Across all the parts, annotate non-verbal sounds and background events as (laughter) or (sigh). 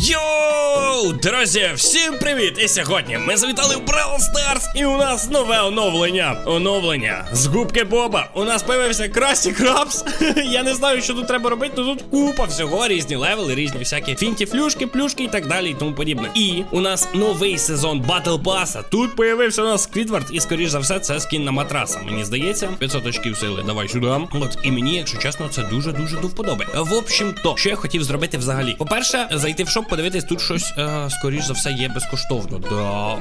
Yo! Йоу! Друзі, всім привіт! І сьогодні ми завітали в Brawl Stars і у нас нове оновлення. Оновлення з губки Боба. У нас появився Красті Крабс. (laughs) Я не знаю, що тут треба робити, але тут купа всього, різні левели, різні всякі фінті, флюшки, плюшки і так далі, і тому подібне. І у нас новий сезон Battle Pass. Тут появився у нас Сквідвард, і скоріш за все, це скін на матраса. Мені здається, 500 очків сили. Давай сюди. От і мені, якщо чесно, це дуже дуже до вподоби. В общем, то що я хотів зробити взагалі. По-перше, зайти в шоп, подивитись, тут щось, е, скоріш за все, є безкоштовно. Да.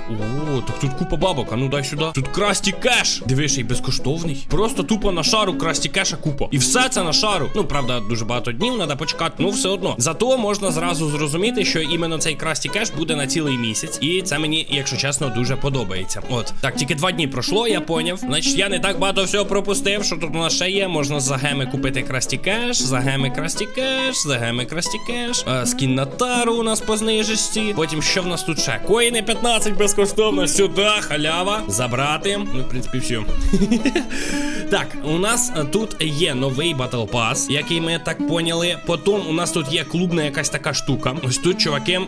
О, так тут купа бабок. А ну дай сюди. Тут красті кеш. Дивиш, і безкоштовний. Просто тупо на шару красті кеша купа. І все це на шару. Ну, правда, дуже багато днів треба почекати. Ну, все одно. Зато можна зразу зрозуміти, що іменно цей красті кеш буде на цілий місяць. І це мені, якщо чесно, дуже подобається. От так, тільки два дні пройшло, я поняв. Значить, я не так багато всього пропустив, що тут у нас ще є. Можна за геми купити красті кеш, за геми красті кеш, за геми красті кеш. Е, скін на тару у нас по знижечці. Потім що в нас тут ще? Коїни 15 безкоштовно. Сюди, халява. Забрати. Ну, в принципі, все. (laughs) Так, у нас е, тут є новий Battle Pass, який ми так поняли. Потім у нас тут є клубна якась така штука. Ось тут чуваки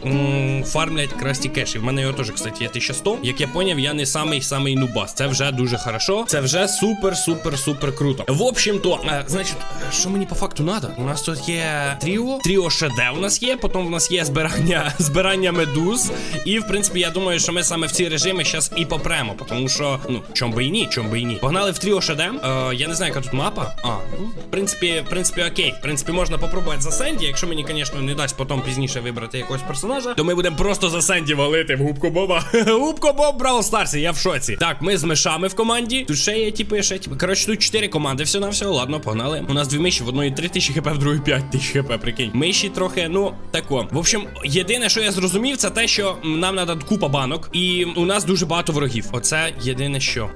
фармлять красті кеші. В мене його теж, кстати, є 1100. Як я поняв, я не самий самий нубас. Це вже дуже хорошо. Це вже супер, супер, супер круто. В общем, то, е, значить, що мені по факту треба? У нас тут є тріо. Тріо ШД у нас є. Потім у нас є збирання, (laughs) збирання медуз. І в принципі, я думаю, що ми саме в ці режими зараз і попремо. Тому що, ну, чом би і ні, чом би і ні. Погнали в тріо ШД. Е, я не знаю, яка тут мапа. А, ну, в принципі, в принципі, окей. В принципі, можна попробувати за Сенді. Якщо мені, звісно, не дасть потім пізніше вибрати якогось персонажа, то ми будемо просто за Сенді валити в губку Боба. (laughs) Губку Боб Бравл Старсі, я в шоці. Так, ми з мишами в команді. Тут ще є типи, ще типи. Коротше, тут 4 команди, все на все. Ладно, погнали. У нас дві миші, в одної 3000 хп, в другої 5000 хп, прикинь. Миші трохи, ну, тако. В общем, єдине, що я зрозумів, це те, що нам треба купа банок, і у нас дуже багато ворогів. Оце єдине що.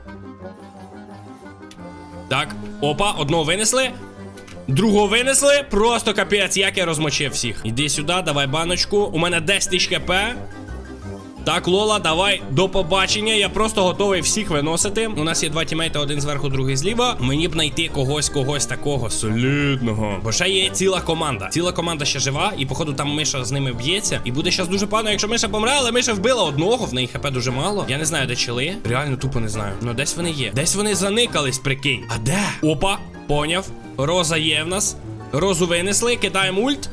Так, опа, одного винесли. Другого винесли, просто капець, як я розмочив всіх. Іди сюди, давай баночку. У мене 10 тисяч хп. Так, Лола, давай до побачення. Я просто готовий всіх виносити. У нас є два тімейта, один зверху, другий зліва. Мені б знайти когось, когось такого солідного. Бо ще є ціла команда. Ціла команда ще жива, і походу там Миша з ними б'ється. І буде зараз дуже погано, якщо Миша помре, але Миша вбила одного, в неї хп дуже мало. Я не знаю, де чили. Реально тупо не знаю. Ну десь вони є. Десь вони заникались, прикинь. А де? Опа, поняв. Роза є в нас. Розу винесли, кидаємо ульт.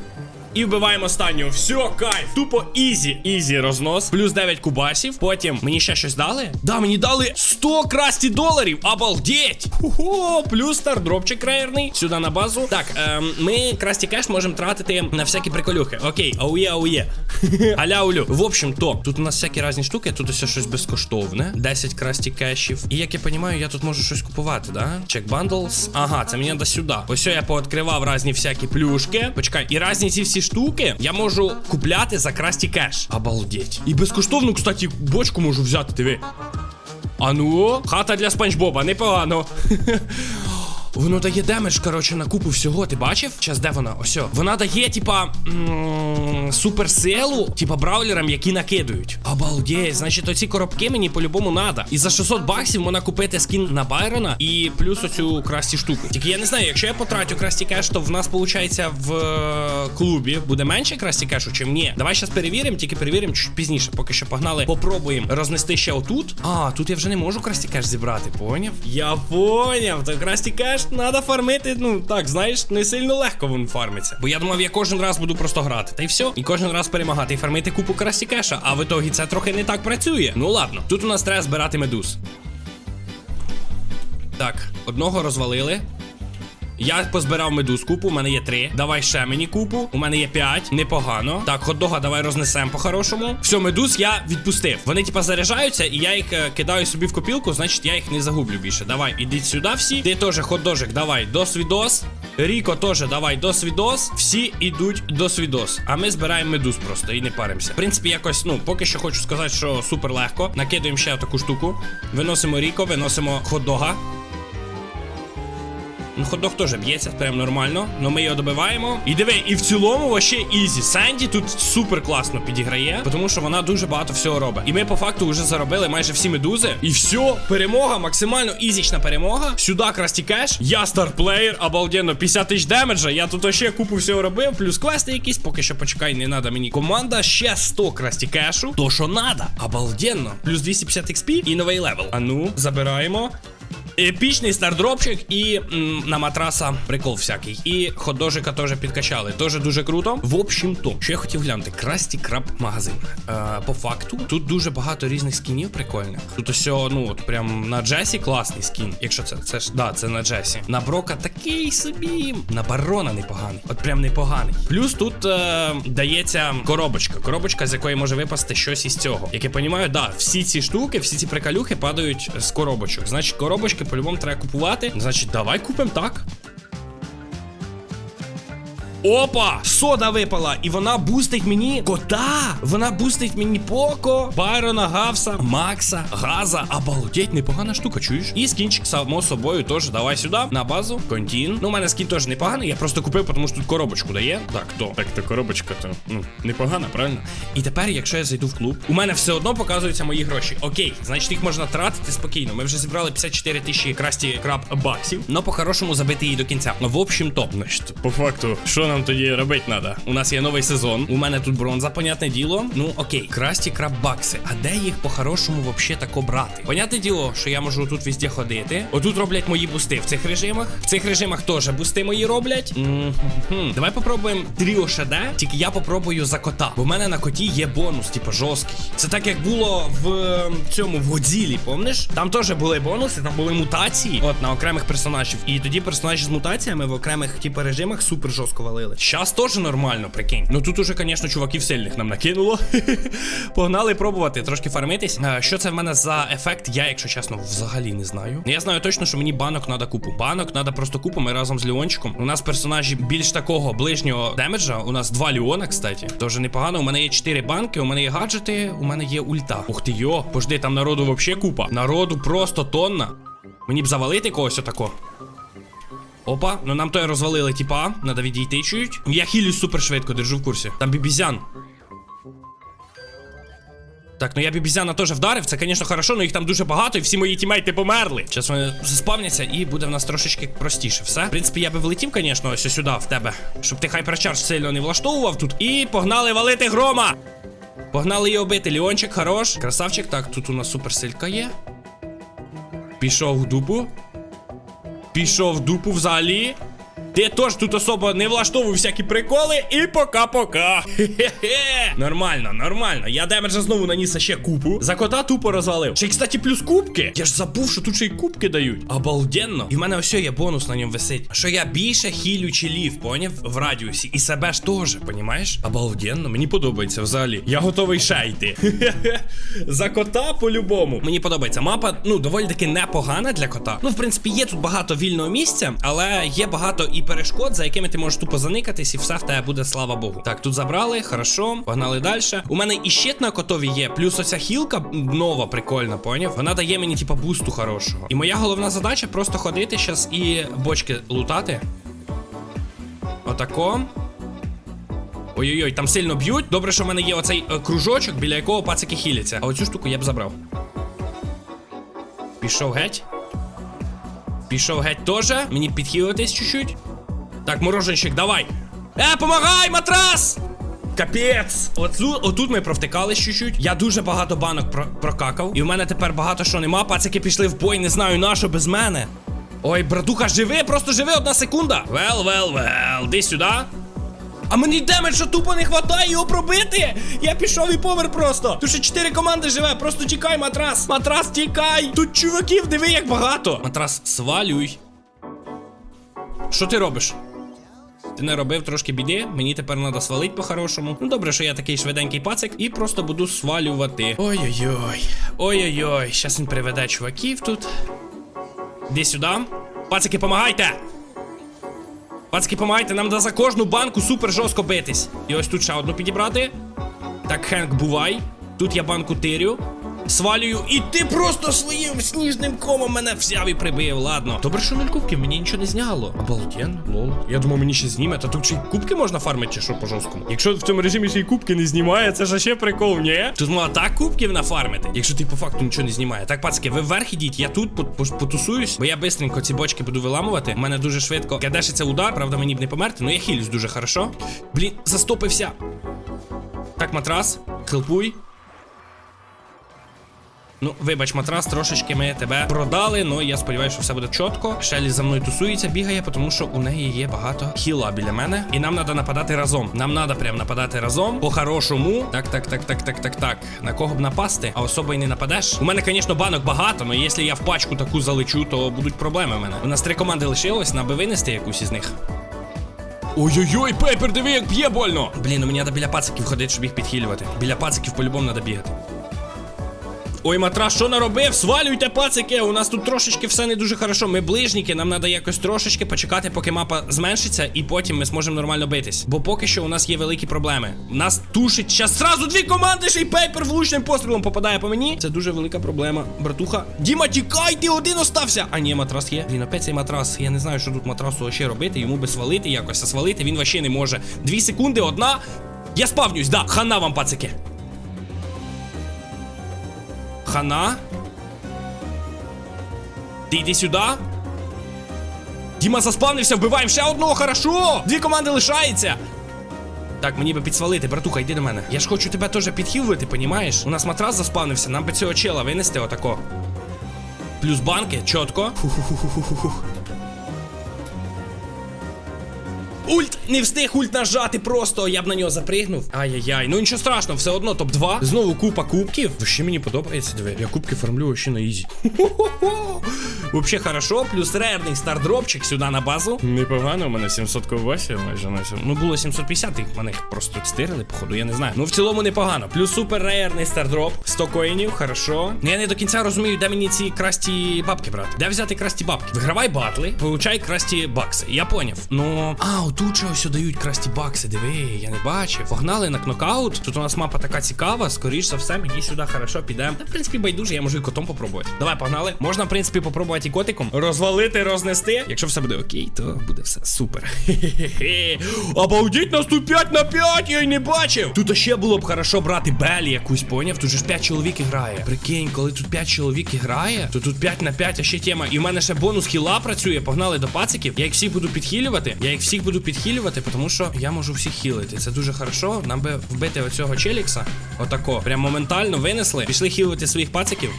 І вбиваємо останнього. Все, кайф. Тупо ізі, ізі рознос. Плюс 9 кубасів. Потім мені ще щось дали. Да, мені дали 100 красті доларів. Обалдеть! Хо-хо, плюс стардропчик рейерний. Сюди на базу. Так, ем, ми красті кеш можемо тратити на всякі приколюхи. Окей, аує, аує. (laughs) Аля улю. В общем, то тут у нас всякі різні штуки. Тут ось щось безкоштовне. 10 красті кешів. І як я розумію, я тут можу щось купувати, да? Чек бандлс. Ага, це мені треба сюди. Ось я пооткривав різні всякі плюшки. Почекай, і різні ці всі штуки я можу купляти за красті кеш. Обалдеть. І безкоштовну, кстати, бочку можу взяти, диви. А ну, хата для спанч Боба, непогано. (laughs) Воно дає демедж, коротше, на купу всього. Ти бачив? Час де вона? Ось. Вона дає, типа, суперсилу, типа браулерам, які накидують. Обалдеть, значить, оці коробки мені по-любому надо. І за 600 баксів можна купити скін на Байрона і плюс оцю красті штуку. Тільки я не знаю, якщо я потратю красті кеш, то в нас виходить в е, клубі буде менше красті кешу, чим ні. Давай зараз перевіримо, тільки перевіримо чуть пізніше. Поки що погнали. Попробуємо рознести ще отут. А, тут я вже не можу красті кеш зібрати, поняв? Я поняв, то красті кеш треба фармити. Ну так, знаєш, не сильно легко він фармиться. Бо я думав, я кожен раз буду просто грати. Та й все. І кожен раз перемагати і фармити купу красікеша. А в ітогі це трохи не так працює. Ну ладно, тут у нас треба збирати медуз. Так, одного розвалили. Я позбирав медуз купу, у мене є три. Давай ще мені купу. У мене є п'ять. Непогано. Так, хот-дога давай рознесемо по-хорошому. Все, медуз я відпустив. Вони, типа, заряджаються, і я їх е, кидаю собі в копілку, значить я їх не загублю більше. Давай, ідіть сюди всі. Ти теж хот-дожик, давай, до свідос. Ріко теж давай до свідос. Всі ідуть до свідос. А ми збираємо медуз просто і не паримося. В принципі, якось, ну, поки що хочу сказати, що супер легко. Накидуємо ще таку штуку. Виносимо Ріко, виносимо хот-дога. Ну, Хот-дог теж б'ється, прям нормально. Ну ми його добиваємо. І диви, і в цілому вообще ізі. Санді тут супер класно підіграє, тому що вона дуже багато всього робить. І ми по факту вже заробили майже всі медузи. І все, перемога, максимально ізічна перемога. Сюди красті кеш. Я старплеєр, обалденно, 50 тисяч демеджа. Я тут ще купу всього робив, плюс квести якісь. Поки що почекай, не треба мені. Команда ще 100 красті кешу. То що надо. Обалденно. Плюс 250 XP і новий левел. А ну, забираємо. Епічний стардропчик і м, на матраса прикол всякий. І ходожика теж підкачали. Теж дуже круто. В общем то, що я хотів глянути, красті краб магазин. Е, по факту, тут дуже багато різних скінів прикольних. Тут ось, ну от прям на Джесі класний скін. Якщо це, це ж да, це на Джесі. На Брока такий собі. На барона непоганий. От прям непоганий. Плюс тут е, дається коробочка. Коробочка, з якої може випасти щось із цього. Як я розумію, да, всі ці штуки, всі ці приколюхи падають з коробочок. Значить, коробочки по-любому треба купувати. Значить, давай купимо так. Опа! Сода випала, і вона бустить мені кота. Вона бустить мені Поко, Байрона, Гавса, Макса, Газа. Обалдеть, непогана штука, чуєш? І скінчик, само собою, теж давай сюди, на базу. Контін. Ну, у мене скін теж непоганий. Я просто купив, тому що тут коробочку дає. Так, то. Так, то коробочка, то ну, непогана, правильно? І тепер, якщо я зайду в клуб, у мене все одно показуються мої гроші. Окей, значить їх можна тратити спокійно. Ми вже зібрали 54 тисячі красті краб баксів. Но по-хорошому забити її до кінця. Ну, в общем то. Значить, по факту, що нам тоді робити треба? У нас є новий сезон. У мене тут бронза, понятне діло. Ну окей, красті краббакси. А де їх по-хорошому вообще тако брати? Понятне діло, що я можу тут везде ходити. Отут роблять мої бусти в цих режимах. В цих режимах теж бусти мої роблять. М-м-м. Давай попробуємо тріо ШД, тільки я попробую за кота. Бо в мене на коті є бонус, типу жорсткий. Це так як було в ем, цьому в Годзілі, помниш? Там теж були бонуси, там були мутації. От на окремих персонажів. І тоді персонажі з мутаціями в окремих типу режимах супер жорстко валили. Щас теж нормально, прикинь. Ну тут уже, звісно, чуваків сильних нам накинуло. (laughs) Погнали пробувати, трошки фармитись. Е, Що це в мене за ефект? Я, якщо чесно, взагалі не знаю. Я знаю точно, що мені банок треба купу. Банок треба просто купу. Ми разом з Леончиком. У нас персонажі більш такого ближнього демеджа. У нас два Леона, кстати. Тоже непогано. У мене є чотири банки, у мене є гаджети, у мене є ульта. Ух ти йо, пожди, там народу вообще купа. Народу просто тонна. Мені б завалити когось отако. Опа, ну нам той розвалили, типа, надо відійти чуть. Я хілюсь супер швидко, держу в курсі. Там бібізян. Так, ну я бібізяна теж вдарив, це, звісно, хорошо, але їх там дуже багато, і всі мої тімейти померли. Зараз вони заспавняться, і буде в нас трошечки простіше все. В принципі, я би влетів, звісно, ось сюди в тебе, щоб ти хайперчардж сильно не влаштовував тут. І погнали валити грома! Погнали його бити. Ліончик, хорош. Красавчик. Так, тут у нас суперсилька є. Пішов в дупу. Пішов в дупу взагалі. Ти теж тут особо не влаштовуй всякі приколи і пока-пока. Хе-хе-хе. Нормально, нормально. Я демеджа знову наніс ще купу. За кота тупо розвалив. Ще й, кстати, плюс кубки. Я ж забув, що тут ще й кубки дають. Обалденно. І в мене ось є бонус на ньому висить. Що я більше хілю чилів, поняв? В радіусі. І себе ж теж, понімаєш? Обалденно, мені подобається взагалі. Я готовий ще йти. За кота по-любому. Мені подобається. Мапа, ну, доволі таки непогана для кота. Ну, в принципі, є тут багато вільного місця, але є багато і перешкод, за якими ти можеш тупо заникатись, і все в тебе буде, слава Богу. Так, тут забрали, хорошо, погнали далі. У мене і щит на котові є, плюс оця хілка нова, прикольна, поняв? Вона дає мені, типа, бусту хорошого. І моя головна задача просто ходити щас і бочки лутати. Отако. Ой-ой-ой, там сильно б'ють. Добре, що в мене є оцей е, кружочок, біля якого пацики хіляться. А оцю штуку я б забрав. Пішов геть. Пішов геть теж. Мені підхилитись чуть-чуть. Так, мороженщик, давай. Е, помагай, матрас! Капець! Отут, отут ми провтикались чуть-чуть. Я дуже багато банок про прокакав. І в мене тепер багато що нема. Пацики пішли в бой, не знаю на що без мене. Ой, братуха, живи, просто живи одна секунда. Вел, вел, вел. Ди сюди. А мені демеджа тупо не хватає його пробити. Я пішов і помер просто. Тут ще чотири команди живе. Просто тікай, матрас. Матрас, тікай. Тут чуваків, диви, як багато. Матрас, свалюй. Що ти робиш? Ти не робив трошки біди, мені тепер треба свалити по-хорошому. Ну добре, що я такий швиденький пацик, і просто буду свалювати. Ой-ой-ой. Ой-ой-ой. Щас він приведе чуваків тут. Іди сюди. Пацики, помагайте! Пацки, помагайте, нам треба за кожну банку супер жорстко битись. І ось тут ще одну підібрати. Так, Хенк, бувай. Тут я банку тирю. Свалюю, і ти просто своїм сніжним комом мене взяв і прибив. Ладно. Добре, що нуль кубків, мені нічого не зняло. Обалденно, лол. Я думав, мені ще зніме, та тут ще й кубки можна фармити, чи що по жорсткому. Якщо в цьому режимі ще й кубки не знімає, це ж ще прикол, ні? Тут можна так кубків нафармити, якщо ти по факту нічого не знімає. Так, пацки, ви вверх ідіть, я тут по- по- потусуюсь, бо я бистренько ці бочки буду виламувати. У мене дуже швидко кадешиться удар, правда, мені б не померти, але я хілюсь дуже хорошо. Блін, застопився. Так, матрас, хелпуй. Ну, вибач, матрас, трошечки ми тебе продали, ну я сподіваюся, що все буде чітко. Шелі за мною тусується, бігає, тому що у неї є багато хіла біля мене. І нам треба нападати разом. Нам треба прям нападати разом. По-хорошому. Так, так, так, так, так, так, так. На кого б напасти, а особо й не нападеш. У мене, звісно, банок багато, але якщо я в пачку таку залечу, то будуть проблеми в мене. У нас три команди лишилось, нам би винести якусь із них. Ой-ой-ой, Пейпер, диви, як б'є больно. Блін, ну мені треба біля пациків ходити, щоб їх підхилювати. Біля пациків по-любому треба бігати. Ой, матрас, що наробив? Свалюйте, пацики! У нас тут трошечки все не дуже хорошо. Ми ближніки, нам треба якось трошечки почекати, поки мапа зменшиться, і потім ми зможемо нормально битись. Бо поки що у нас є великі проблеми. Нас тушить час зразу дві команди, ще й пейпер влучним пострілом попадає по мені. Це дуже велика проблема, братуха. Діма, тікай, ти один остався! А ні, матрас є. Він опять цей матрас. Я не знаю, що тут матрасу ще робити. Йому би свалити якось, а свалити він вообще не може. Дві секунди, одна. Я спавнюсь, да, хана вам, пацики. Хана? Ти йди сюди. Діма заспавнився, вбиваємо ще одного, хорошо! Дві команди лишається. Так, мені би підсвалити, братуха, йди до мене. Я ж хочу тебе теж підхилити, понімаєш? У нас матрас заспавнився, нам би цього чела винести отако. Плюс банки, чітко. Фу-ху-ху-ху-ху. Ульт! Не встиг ульт нажати просто, я б на нього запригнув. Ай-яй-яй. Ну нічого страшного, все одно топ-2. Знову купа кубків. Ще мені подобається, диви. Я кубки фармлю ще на ізі. (laughs) Вообще хорошо, плюс рерний стардропчик сюди на базу. Непогано, у мене 700 ковбасів майже на всьому. Ну було 750, і мене їх просто стирили, походу, я не знаю. Ну в цілому непогано. Плюс супер рерний стардроп. 100 коїнів, хорошо. Я не до кінця розумію, де мені ці красті бабки брати. Де взяти красті бабки? Вигравай батли, получай красті бакси. Я поняв. Ну, а, отут же ось дають красті бакси. Диви, я не бачив. Погнали на кнокаут. Тут у нас мапа така цікава. Скоріш за все, мені сюди хорошо підемо. Та, в принципі, байдуже, я можу і котом попробувати. Давай, погнали. Можна, в принципі, попробувати і котиком. Розвалити, рознести. Якщо все буде окей, то буде все супер. Хе-хе-хе. (laughs) Обалдіть нас тут 5 на 5, я й не бачив. Тут ще було б хорошо брати Белі якусь, поняв? Тут же ж 5 чоловік і грає. Прикинь, коли тут 5 чоловік грає, то тут 5 на 5, а ще тема. І в мене ще бонус хіла працює. Погнали до пациків. Я їх всіх буду підхилювати. Я їх всіх буду підхилювати, тому що я можу всіх хілити. Це дуже хорошо. Нам би вбити оцього челікса. Отако. Прям моментально винесли. Пішли хілити своїх пациків.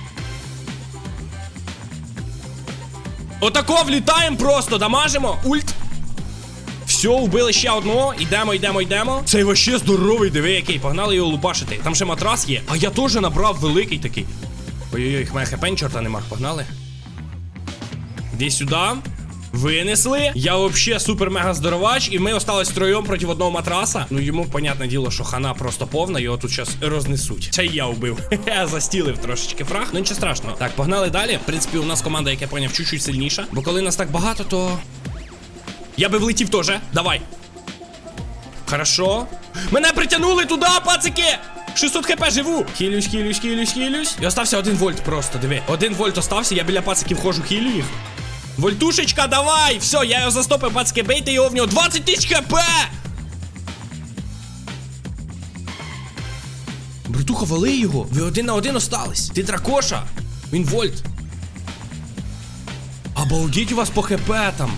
Отако влітаємо просто, дамажимо. Ульт. Все, вбили ще одного. Йдемо, йдемо, йдемо. Цей вообще здоровий, диви, який. Погнали його лупашити. Там ще матрас є. А я теж набрав великий такий. Ой-ой-ой, мене хп чорта нема. Погнали. Іди сюди. Винесли. Я вообще супер-мега здоровач, і ми остались втроєм проти одного матраса. Ну йому, понятне діло, що хана просто повна, його тут зараз рознесуть. Це я вбив. (laughs) Застілив трошечки фраг. Ну нічого страшного. Так, погнали далі. В принципі, у нас команда, як я поняв, чуть-чуть сильніша. Бо коли нас так багато, то. Я би влетів теж. Давай. Хорошо. Мене притягнули туди, пацики! 600 хп живу! Хілюсь, хілюсь, хілюсь, хілюсь. І остався один вольт просто, диви. Один вольт остався, я біля пациків хожу, хілю їх. Вольтушечка, давай! Все, я його застопив, пацки, бейте його в нього. 20 тисяч хп! Братуха, вали його! Ви один на один остались. Ти дракоша! Він вольт. Обалдіть у вас по хп там.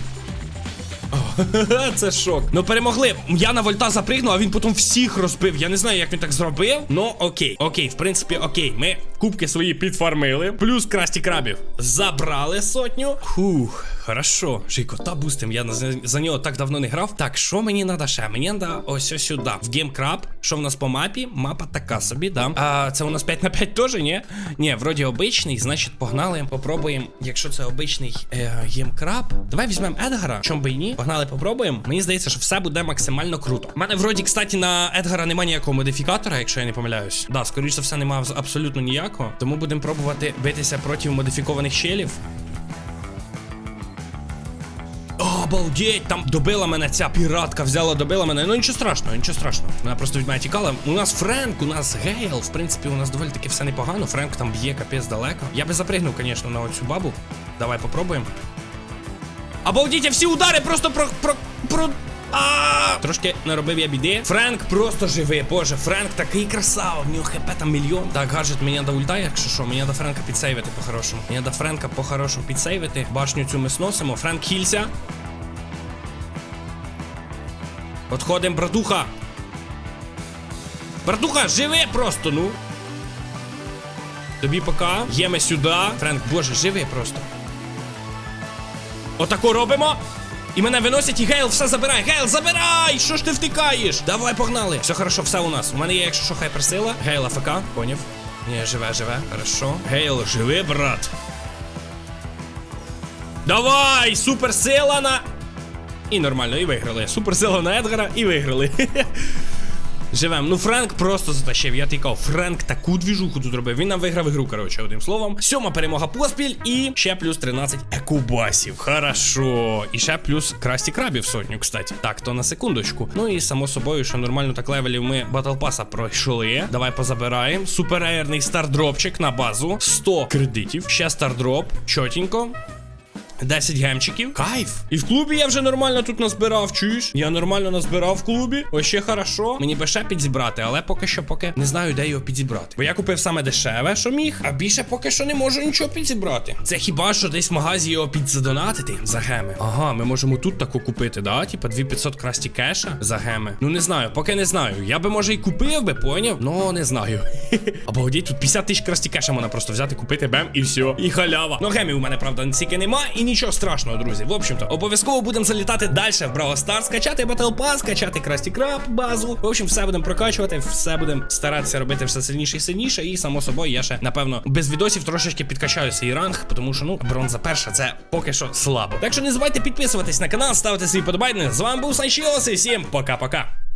(laughs) Це шок. Ну перемогли. Я на вольта запригнув, а він потім всіх розбив. Я не знаю, як він так зробив. Ну окей, окей, в принципі, окей. Ми кубки свої підфармили. Плюс красті крабів. Забрали сотню. Хух, хорошо. Ще й кота бустим. Я за, нього так давно не грав. Так, що мені треба ще? Мені треба ось сюди. В геймкраб. Що в нас по мапі? Мапа така собі, да. А це у нас 5 на 5 теж, ні? Ні, вроді обичний, значить, погнали. Попробуємо. Якщо це обичний е, геймкраб. Давай візьмемо Едгара. Чом би і ні? Погнали, попробуємо. Мені здається, що все буде максимально круто. У мене вроді, кстати, на Едгара немає ніякого модифікатора, якщо я не помиляюсь. Да, скоріш за все, немає абсолютно ніякого. Тому будемо пробувати битися проти модифікованих щелів. Обалдеть, там добила мене ця піратка, взяла, добила мене. Ну нічого страшного, нічого страшного. Вона просто від мене тікала. У нас Френк, у нас Гейл. В принципі, у нас доволі таки все непогано. Френк там б'є капець далеко. Я би запригнув, звісно, на оцю бабу. Давай попробуємо. Обалдіть, всі удари просто про. про. про. А Трошки наробив я біди. Френк просто живий, боже, Френк такий красава, в нього хп там мільйон. Так, гаджет, мені до ульта, якщо що, мені до Френка підсейвити по-хорошому. Мені до Френка по-хорошому підсейвити. Башню цю ми сносимо. Френк хілься. Отходим, братуха. Братуха, живи просто, ну. Тобі пока. Єме сюди. Френк, боже, живи просто. Отако робимо. І мене виносять, і Гейл все забирає. Гейл, забирай! Що ж ти втикаєш? Давай, погнали. Все хорошо, все у нас. У мене є, якщо що, хайперсила. Гейл АФК, поняв. Ні, живе, живе. Хорошо. Гейл, живи, брат. Давай! Суперсила на. І нормально, і виграли. Суперсила на Едгара і виграли. (laughs) Живем. Ну, Френк просто затащив. Я тікав. Френк таку двіжуху тут робив. Він нам виграв ігру, коротше, одним словом. Сьома перемога поспіль і ще плюс 13 екубасів. Хорошо. І ще плюс красті крабів сотню, кстати. Так, то на секундочку. Ну і само собою, що нормально так левелів ми батл паса пройшли. Давай позабираємо. Суперейрний стардропчик на базу. 100 кредитів. Ще стардроп. Чотенько. 10 гемчиків. Кайф. І в клубі я вже нормально тут назбирав, чуєш? Я нормально назбирав в клубі. Ось ще хорошо. Мені би ще підзібрати, але поки що поки не знаю, де його підзібрати. Бо я купив саме дешеве, що міг, а більше поки що не можу нічого підзібрати. Це хіба що десь в магазі його підзадонатити за геми. Ага, ми можемо тут таку купити, да? Типа 2500 красті кеша за геми. Ну не знаю, поки не знаю. Я би може і купив би, поняв? Ну не знаю. (laughs) Обалдеть, тут 50 тисяч красті кеша можна просто взяти, купити бем і все. І халява. Ну гемів у мене, правда, стільки нема, і нічого страшного, друзі. В общем-то, обов'язково будемо залітати далі в Brawl Stars, скачати Battle Pass, скачати Красті Краб базу. В общем, все будемо прокачувати, все будемо старатися робити все сильніше і сильніше. І само собою, я ще напевно без відосів трошечки підкачаю свій ранг, тому що ну бронза перша це поки що слабо. Так що не забувайте підписуватись на канал, ставити свої подобайни. З вами був Санчіос і всім пока-пока.